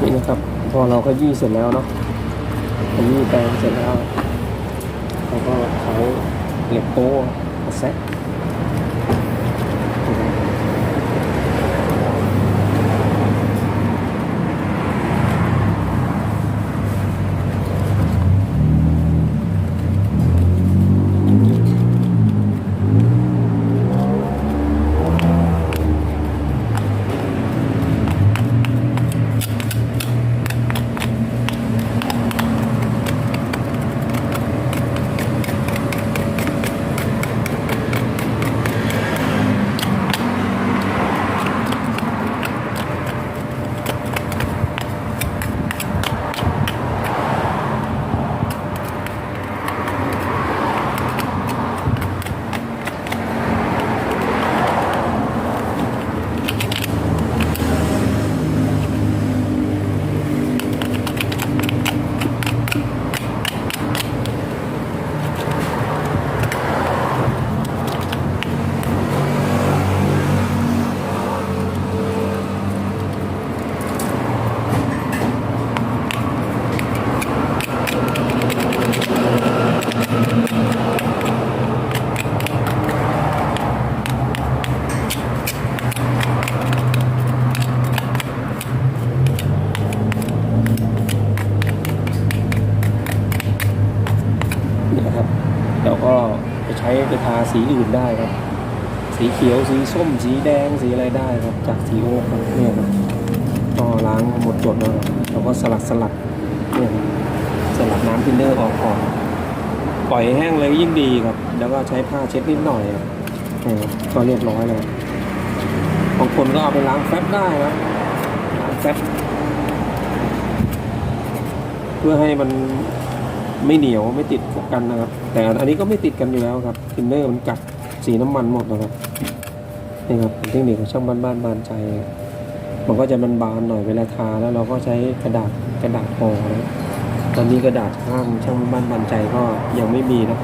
นี่นะครับ พอเราก็ยี่เสร็จแล้วเนาะขยี้แปลงเสร็จแล้วเราก็ใช้เหล็กโป้มาแซะ เราก็จะใช้ไปทาสีอื่นได้ครับ สีเขียวสีส้ม สีแดงสีอะไรได้ครับ จากสีโอ๊ครับเนี่ยครับก็ล้างหมดจดแล้วเราก็สลัดสลัดเนี่ยสลัดน้ำทินเนอร์ออกก่อนปล่อยแห้งเลยยิ่งดีครับ แล้วก็ใช้ผ้าเช็ดนิดหน่อยนี่ยครับก็เรียบร้อยแล้วบางคนก็เอาไปล้างแฟบได้นะล้างแฟบเพื่อให้มัน ไม่เหนียวไม่ติดกันนะครับ แต่อันนี้ก็ไม่ติดกันอยู่แล้วครับทินเนอร์มันกัดสีน้ำมันหมดนะครับนี่ครับเป็นเทคนิคของช่างบ้านบ้านบานใจ มันก็จะมันบานๆหน่อยเวลาทาแล้วเราก็ใช้กระดาษกระดาษห่อนะตอนนี้กระดาษข้างช่างบ้านบานใจก็ยังไม่มีนะ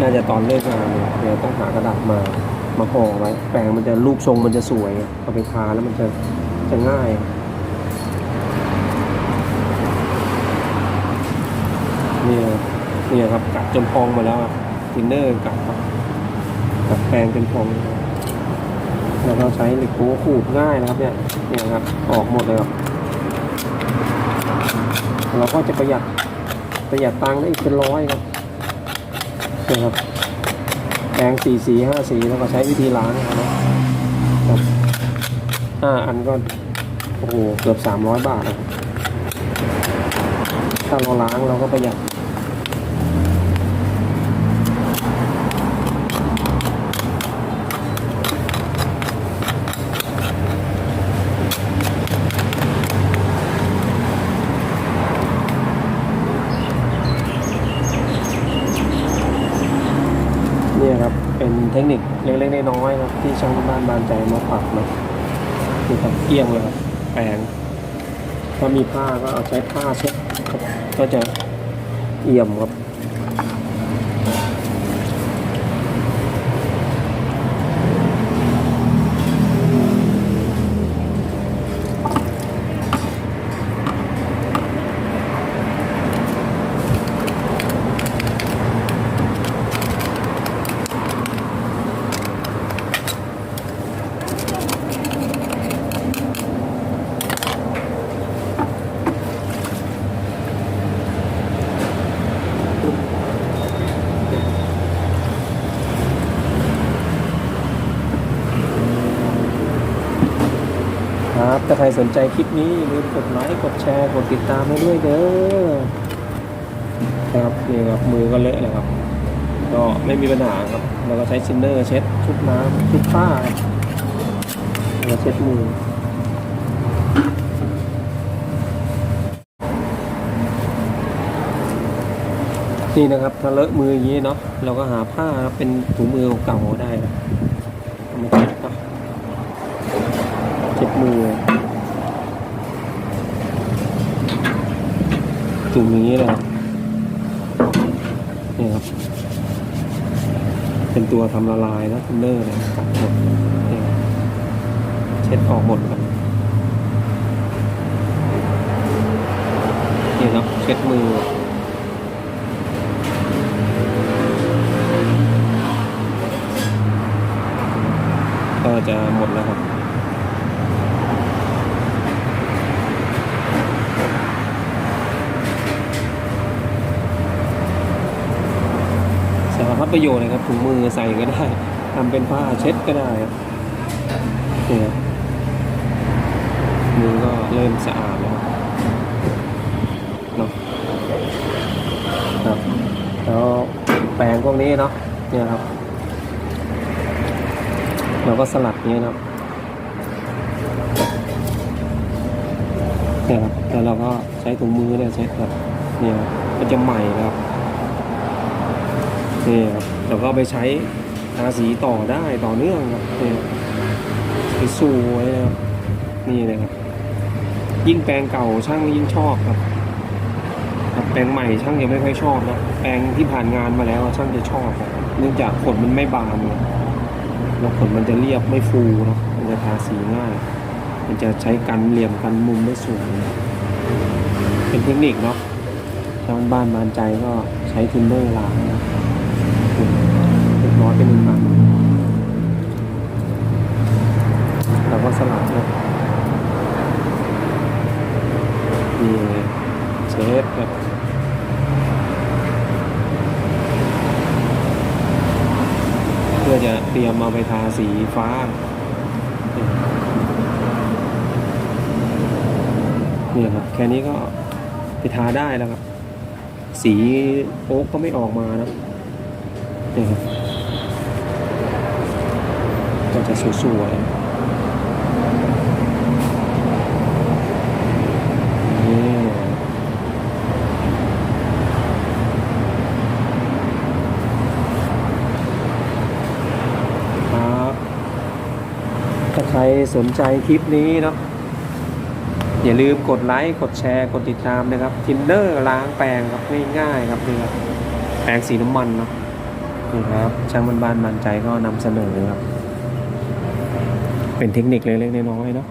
น่าจะตอนเลิกงานเนี่ยเดี๋ยวต้องหากระดาษมามาห่อไว้แปรงมันจะรูปทรงมันจะสวยเอาไปทาแล้วมันจะจะง่าย เนี่ยครับกัดจนพองมาแล้วทินเนอร์กัดกัดแปรงจนพองแล้วก็ใช้เหล็กโค้ขูดง่ายนะครับเนี่ยเนี่ยครับออกหมดเลยครับเราก็จะประหยัดประหยัดตังค์ได้อีกเป็นร้อยครับเนี่ยครับแปรงสี่สีห้าสีแล้วก็ใช้วิธีล้างนะครับห้าอันก็โอ้โหเกือบสามร้อยบาทนะครับถ้าเราล้างเราก็ประหยัด เนี่ยครับ เทคนิคเล็กๆน้อยๆครับที่ช่างบ้านบานใจมาฝากนะคือครับเกี้ยงเลยครับแปรงถ้ามีผ้าก็เอาใช้ผ้าเช็ดก็จะเอี่ยมครับ ถ้าใครสนใจคลิปนี้อย่าลืมกดไลค์กดแชร์กดติดตามให้ด้วยเด้อครับนี่ครับมือก็เลอะแล้วครับก็ไม่มีปัญหาครับเราก็ใช้ซินเนอร์เช็ดชุบน้ำชุบผ้าแล้วเช็ดมือนี่นะครับถ้าเลอะมืออย่างนี้เนาะเราก็หาผ้าเป็นถุงมือเก่าได้ครับมาเช็ด จุ่มอย่างนี้เลยนี่ครับ เป็นตัวทำละลายนะทินเนอร์เนะหมดเช็ดออกหมดครับนี่ครับ เช็ดมือก็จะหมดแล้วครับ รพัดประโยชน์เลยครับถุงมือใส่ก็ได้ทำเป็นผ้าเช็ดก็ได้ครับนี่ครับมือก็เริ่มสะอาดแล้วเนาะครับแล้วแปรงพวกนี้เนาะเนี่ยครับ เราก็สลัดนี้เนาะเนี่ยครับแล้วเราก็ใช้ถุงมือเนี่ยเช็ดครับเนี่ยครับก็จะใหม่นะครับ นี่ครับแล้วก็ไปใช้ทาสีต่อได้ต่อเนื่องครับนี่ไปสวยนะครับนี่เลยครับ ยิ่งแปลงเก่าช่างยิ่งชอบครับแปลงใหม่ช่างยังไม่ค่อยชอบนะแปลงที่ผ่านงานมาแล้วช่างจะชอบครับเนื่องจากขนมันไม่บานแล้วขนมันจะเรียบไม่ฟูนะมันจะทาสีง่าย มันจะใช้กันเหลี่ยมกันมุมได้สวยเป็นเทคนิคเนาะชาวบ้านบานใจก็ใช้ทิมเบอร์ล้างนะ น้อยเป็นหนึ่งอันเราก็สลับนะนี่เชฟครับเพื่อจะเตรียมมาไปทาสีฟ้าเนี่ยครับแค่นี้ก็ไปทาได้แล้วครับ สีโอ๊กก็ไม่ออกมานะนี่ครับ ก็จะสวยๆนี่ครับถ้าใครสนใจคลิปนี้เนาะอย่าลืมกดไลค์กดแชร์กดติดตามนะครับทินเนอร์ล้างแปรงครับง่ายๆครับนี่ครับแปรงสีน้ำมันเนาะนี่ครับช่างบ้านๆมันใจก็นำเสนอครับ เป็นเทคนิคเล็กๆน้อยๆเนาะ